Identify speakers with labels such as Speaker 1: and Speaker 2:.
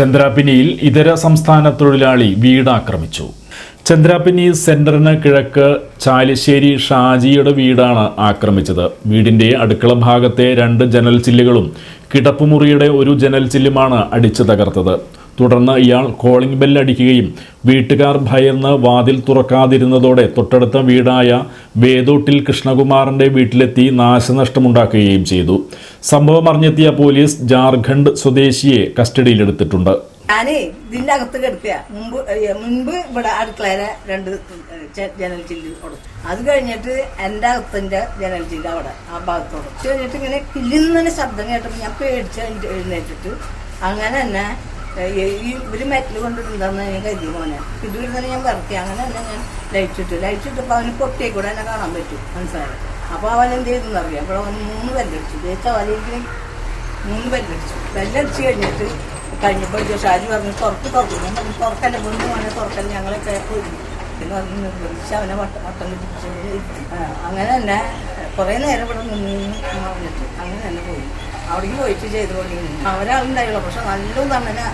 Speaker 1: ചന്ദ്രാപിനിയിൽ ഇതര സംസ്ഥാന തൊഴിലാളി വീട് ആക്രമിച്ചു ചന്ദ്രാപിനി സെന്ററിന് കിഴക്ക് ചാലിശ്ശേരി ഷാജിയുടെ വീടാണ് ആക്രമിച്ചത്. വീടിന്റെ അടുക്കള ഭാഗത്തെ രണ്ട് ജനൽ ചില്ലുകളും കിടപ്പുമുറിയുടെ ഒരു ജനൽ ചില്ലുമാണ് അടിച്ചു തകർത്തത് തുടർന്ന് ഇയാൾ കോളിംഗ് ബെൽ അടിക്കുകയും വീട്ടുകാർ ഭയന്ന് വാതിൽ തുറക്കാതിരുന്നതോടെ തൊട്ടടുത്ത വീടായ വേദോട്ടിൽ കൃഷ്ണകുമാറിന്റെ വീട്ടിലെത്തി നാശനഷ്ടമുണ്ടാക്കുകയും ചെയ്തു. സംഭവം അറിഞ്ഞെത്തിയ പോലീസ് ജാർഖണ്ഡ് സ്വദേശിയെ കസ്റ്റഡിയിലെടുത്തിട്ടുണ്ട്.
Speaker 2: ഞാനേ ഇതിന്റെ അകത്ത് കിടക്കുക. മുമ്പ് മുൻപ് ഇവിടെ അടുക്കളയിലെ രണ്ട് ജനൽ ചില്ല് കൊടുത്തു അത് കഴിഞ്ഞിട്ട് എന്റെ അകത്തിന്റെ ജനൽ ചില്ല് അവിടെ ആ ഭാഗത്തോട്. കഴിഞ്ഞിട്ട് ഇങ്ങനെ കില്ലുന്നതിന് ശബ്ദം കേട്ടപ്പോൾ ഞാൻ പേടിച്ച് എഴുന്നേറ്റിട്ട് അങ്ങനെ തന്നെ ഈ ഒരു മെറ്റൽ കൊണ്ടിട്ടുണ്ടെന്ന് ഞാൻ കരുതി മോനെ. ഇത് തന്നെ ഞാൻ വിറക്കി അങ്ങനെ തന്നെ ഞാൻ ലൈറ്റ് ഇട്ടു. ലൈറ്റ് ഇട്ടപ്പോൾ അവന് പൊട്ടിയെ കൂടെ എന്നെ കാണാൻ പറ്റും. മനസ്സിലായി? അപ്പോൾ അവൻ എന്ത് ചെയ്തെന്ന് അറിയാം. അപ്പോൾ അവൻ മൂന്ന് ബെല്ലടിച്ചു ജയിച്ച വലിയ മൂന്ന് ബെല്ലടിച്ചു ബെല്ലടിച്ച് കഴിഞ്ഞിട്ട് കഴിഞ്ഞപ്പോൾ ഷാജി പറഞ്ഞു പുറത്ത് തുറക്കും. ഞാൻ പറഞ്ഞു തുറക്കല്ല മുന്ന് വേണേൽ തുറക്കല്ല ഞങ്ങളൊക്കെ പോയി. എന്ന് പറഞ്ഞ് നിർബന്ധിച്ച് അവനെ വട്ടം വട്ടം കിട്ടിച്ച് അങ്ങനെ തന്നെ കുറേ നേരം ഇവിടെ നിന്ന് പറഞ്ഞിട്ട് അങ്ങനെ തന്നെ പോയി. അവിടേക്ക് പോയിട്ട് ചെയ്തുകൊണ്ടിരുന്നു ഒരാളുണ്ടായുള്ളൂ പക്ഷെ നല്ലോണം തന്നെ